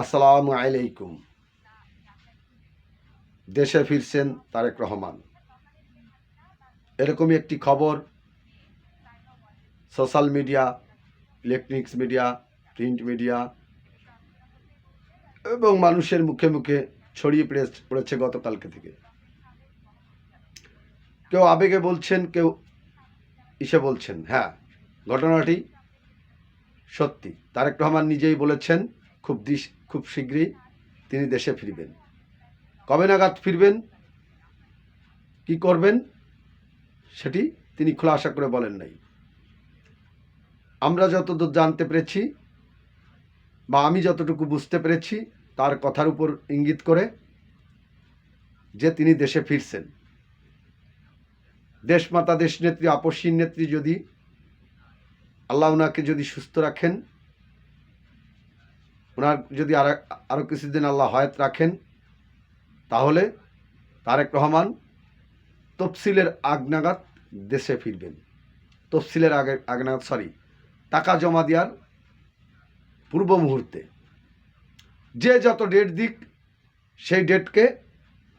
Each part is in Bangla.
আসসালামু আলাইকুম। দেশে ফিরছেন তারেক রহমান। এরকমই একটি খবর social media, electronics media, print media এবং মানুষের মুখে মুখে ছড়িয়ে পড়ে, পড়েছে গতকালকে থেকে। কেউ আবেগে বলছেন, কেউ ইসে বলছেন। হ্যাঁ ঘটনাটি সত্যি। তারেক রহমান নিজেই বলেছেন খুব দিস খুব শীঘ্রই তিনি দেশে ফিরবেন। কবে নাগাদ ফিরবেন? কি করবেন? সেটি তিনি খোলাসা করে বলেন নাই। আমরা যতদূর জানতে পেরেছি বা আমি যতটুকু বুঝতে পেরেছি, তার কথার উপর ইঙ্গিত করে যে তিনি দেশে ফিরছেন। দেশমাতা, দেশনেত্রী আপসীর নেত্রী যদি আল্লাহ ওনাকে যদি সুস্থ রাখেন ওনার যদি আর আরও কিছুদিন আল্লাহ হয়াত রাখেন, তাহলে তারেক রহমান তফসিলের আগনাগাত দেশে ফিরবেন। তফসিলের আগে আগনাগাত সরি টাকা জমা দেওয়ার পূর্ব মুহূর্তে। যে যত ডেট দিক, সেই ডেটকে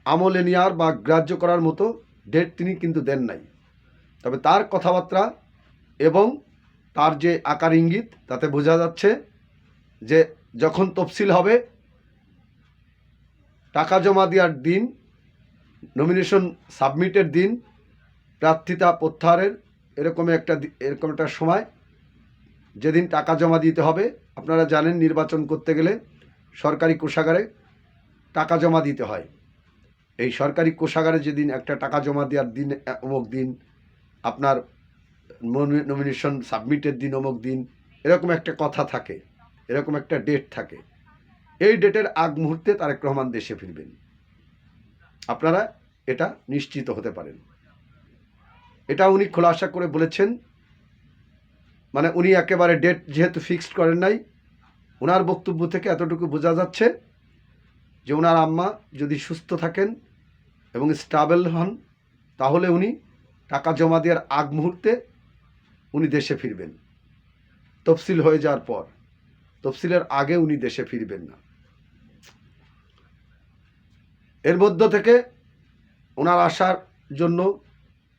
আমলে নেওয়ার বা গ্রাহ্য করার মতো ডেট তিনি কিন্তু দেন নাই। তবে তার কথাবার্তা এবং তার যে আকার ইঙ্গিত, তাতে বোঝা যাচ্ছে যে যখন তফসিল হবে, টাকা জমা দেওয়ার দিন নমিনেশন সাবমিটের দিন, প্রার্থিতা প্রত্যাহারের এরকম একটা এরকম একটা সময়, যেদিন টাকা জমা দিতে হবে, আপনারা জানেন নির্বাচন করতে গেলে সরকারি কোষাগারে টাকা জমা দিতে হয়। এই সরকারি কোষাগারে যেদিন একটা টাকা জমা দেওয়ার দিন, অমুক দিন, আপনার নমিনেশন সাবমিটের দিন, অমুক দিন, এরকম একটা কথা থাকে। এরকম একটা ডেট থাকে। এই ডেটের আগ মুহূর্তে তারেক রহমান দেশে ফিরবেন। আপনারা এটা নিশ্চিত হতে পারেন। এটা উনি খোলাসা করে বলেছেন। মানে উনি একেবারে ডেট যেহেতু ফিক্সড করেন নাই ওনার বক্তব্য থেকে এতটুকু বোঝা যাচ্ছে যে ওনার আম্মা যদি সুস্থ থাকেন এবং স্টাবেল হন, তাহলে উনি টাকা জমা দেওয়ার আগ মুহূর্তে উনি দেশে ফিরবেন। তফসিল হয়ে যাওয়ার পর। তফসিলের আগে উনি দেশে ফিরবেন না। এর মধ্য থেকে ওনার আসার জন্য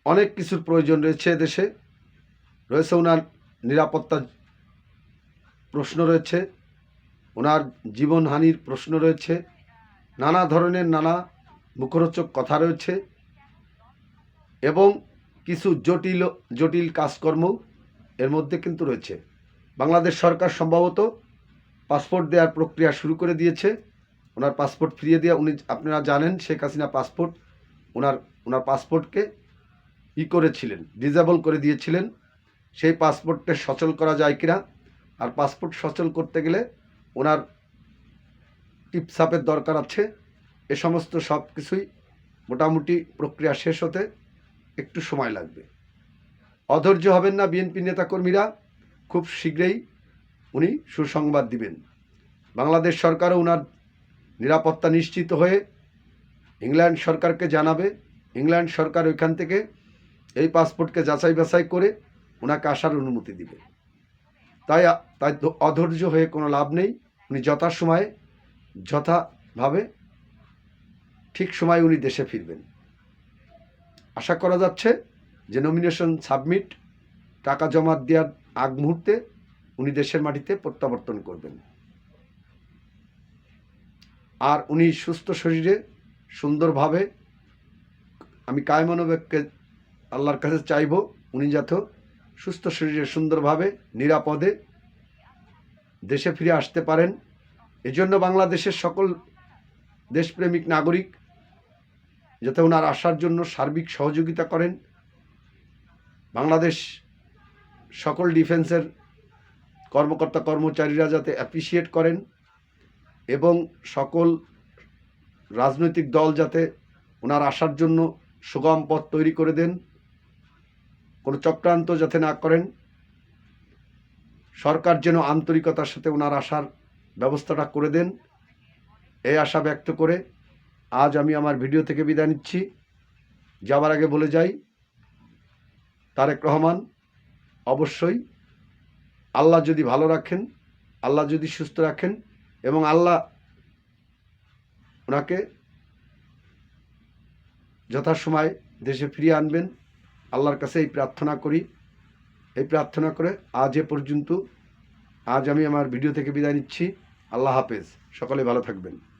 অনেক কিছুর প্রয়োজন রয়েছে দেশে। রয়েছে ওনার নিরাপত্তা প্রশ্ন রয়েছে, ওনার জীবনহানির প্রশ্ন রয়েছে, নানা ধরনের নানা মুখরোচক কথা রয়েছে এবং কিছু জটিল জটিল কাজকর্ম এর মধ্যে কিন্তু রয়েছে। বাংলাদেশ সরকার সম্ভবত পাসপোর্ট দেওয়ার প্রক্রিয়া শুরু করে দিয়েছে। ওনার পাসপোর্ট ফিরিয়ে দেওয়া, উনি, আপনারা জানেন, শেখ হাসিনা পাসপোর্ট, ওনার ওনার পাসপোর্টকে ই করেছিলেন ডিজেবল করে দিয়েছিলেন। সেই পাসপোর্টটা সচল করা যায় কিনা, আর পাসপোর্ট সচল করতে গেলে ওনার টিপসাপের দরকার আছে। এ সমস্ত সব কিছুই মোটামুটি প্রক্রিয়া শেষ হতে একটু সময় লাগবে। অধৈর্য হবেন না বিএনপি নেতাকর্মীরা, খুব শীঘ্রই উনি সুসংবাদ দিবেন। বাংলাদেশ সরকারও ওনার নিরাপত্তা নিশ্চিত হয়ে ইংল্যান্ড সরকারকে জানাবে। ইংল্যান্ড সরকার ওইখান থেকে এই পাসপোর্টকে যাচাই বাছাই করে ওনাকে আসার অনুমতি দিবে। তাই তাই অধৈর্য হয়ে কোনো লাভ নেই। উনি যথাসময়ে, যথাভাবে ঠিক সময় উনি দেশে ফিরবেন। আশা করা যাচ্ছে যে নমিনেশন সাবমিট টাকা জমা দেওয়ার আগ মুহূর্তে উনি দেশের মাটিতে প্রত্যাবর্তন করবেন। আর উনি সুস্থ শরীরে, সুন্দরভাবে, আমি কায়মানবেগকে আল্লাহর কাছে চাইব, উনি যাতে সুস্থ শরীরে, সুন্দরভাবে, নিরাপদে দেশে ফিরে আসতে পারেন। এজন্য বাংলাদেশের সকল দেশপ্রেমিক নাগরিক যাতে ওনার আসার জন্য সার্বিক সহযোগিতা করেন। বাংলাদেশ সকল ডিফেন্সের কর্মকর্তা কর্মচারীরা যাতে অ্যাপ্রিসিয়েট করেন এবং সকল রাজনৈতিক দল যাতে ওনার আসার জন্য সুগম পথ তৈরি করে দেন, কোনো চক্রান্ত যাতে না করেন, সরকার যেন আন্তরিকতার সাথে ওনার আসার ব্যবস্থাটা করে দেন, এই আশা ব্যক্ত করে আজ আমি আমার ভিডিও থেকে বিদায় নিচ্ছি। যাবার আগে বলে যাই, তারেক রহমান, অবশ্যই আল্লাহ যদি ভালো রাখেন, আল্লাহ যদি সুস্থ রাখেন এবং আল্লাহ ওনাকে যথাসময় দেশে ফিরিয়ে আনবেন, আল্লাহর কাছে এই প্রার্থনা করি। এই প্রার্থনা করে আজ এ পর্যন্ত, আজ আমি আমার ভিডিও থেকে বিদায় নিচ্ছি। আল্লাহ হাফেজ। সকলে ভালো থাকবেন।